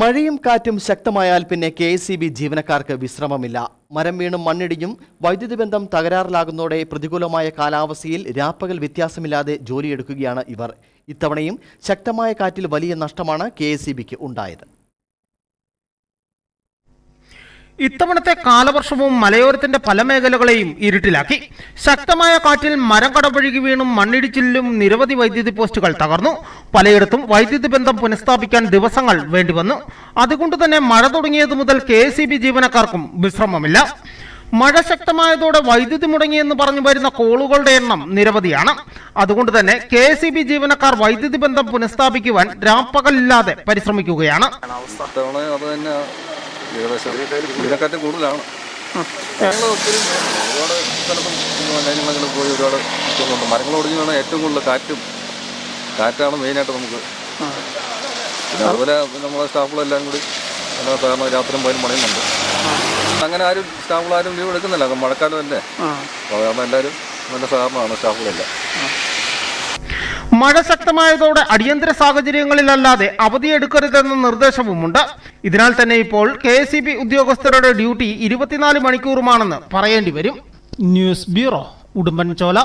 മഴയും കാറ്റും ശക്തമായാൽ പിന്നെ കെ എസ് ബി ജീവനക്കാർക്ക് വിശ്രമമില്ല. മരം വീണും മണ്ണിടിഞ്ഞും വൈദ്യുതി ബന്ധം തകരാറിലാകുന്നതോടെ പ്രതികൂലമായ കാലാവസ്ഥയിൽ രാപ്പകൽ വ്യത്യാസമില്ലാതെ ജോലിയെടുക്കുകയാണ് ഇവർ. ഇത്തവണയും ശക്തമായ കാറ്റിൽ വലിയ നഷ്ടമാണ് കെ ഉണ്ടായത്. ഇത്തവണത്തെ കാലവർഷവും മലയോരത്തിന്റെ പല മേഖലകളെയും ഇരുട്ടിലാക്കി. ശക്തമായ കാറ്റിൽ മരം കടപുഴകി വീണും മണ്ണിടിച്ചിലും നിരവധി വൈദ്യുതി പോസ്റ്റുകൾ തകർന്നു. പലയിടത്തും വൈദ്യുതി ബന്ധം പുനഃസ്ഥാപിക്കാൻ ദിവസങ്ങൾ വേണ്ടിവന്നു. അതുകൊണ്ട് തന്നെ മഴ തുടങ്ങിയത് മുതൽ കെ ജീവനക്കാർക്കും വിശ്രമമില്ല. മഴ ശക്തമായതോടെ വൈദ്യുതി മുടങ്ങിയെന്ന് പറഞ്ഞു വരുന്ന കോളുകളുടെ എണ്ണം നിരവധിയാണ്. അതുകൊണ്ട് തന്നെ കെ ജീവനക്കാർ വൈദ്യുതി ബന്ധം പുനഃസ്ഥാപിക്കുവാൻ രാപ്പകലില്ലാതെ പരിശ്രമിക്കുകയാണ്. ഏകദേശം ഇതിനെക്കാട്ടും കൂടുതലാണ്. ഞങ്ങൾ ഒത്തിരി ഒരുപാട് സ്ഥലത്തും പോയി ഒരുപാട് മരങ്ങൾ ഒടിഞ്ഞു വീണാൽ ഏറ്റവും കൂടുതൽ കാറ്റും കാറ്റാണ് മെയിനായിട്ട് നമുക്ക്. പിന്നെ അതുപോലെ നമ്മളെ സ്റ്റാഫുകളെല്ലാം കൂടി സാധാരണ കാരണം രാത്രിയും പോലും പണിയുന്നുണ്ട്. അങ്ങനെ ആരും സ്റ്റാഫുകളാരും ലീവ് എടുക്കുന്നില്ല. മഴക്കാലം തന്നെ അപ്പോൾ കാരണം എല്ലാവരും നല്ല സഹകരണമാണ് സ്റ്റാഫുകളെല്ലാം. മഴ ശക്തമായതോടെ അടിയന്തര സാഹചര്യങ്ങളിലല്ലാതെ അവധിയെടുക്കരുതെന്ന നിർദ്ദേശവുമുണ്ട്. ഇതിനാൽ തന്നെ ഇപ്പോൾ കെ ഉദ്യോഗസ്ഥരുടെ ഡ്യൂട്ടി ഇരുപത്തിനാല് മണിക്കൂറുമാണെന്ന് പറയേണ്ടി വരും. News bureau Udumbanchola.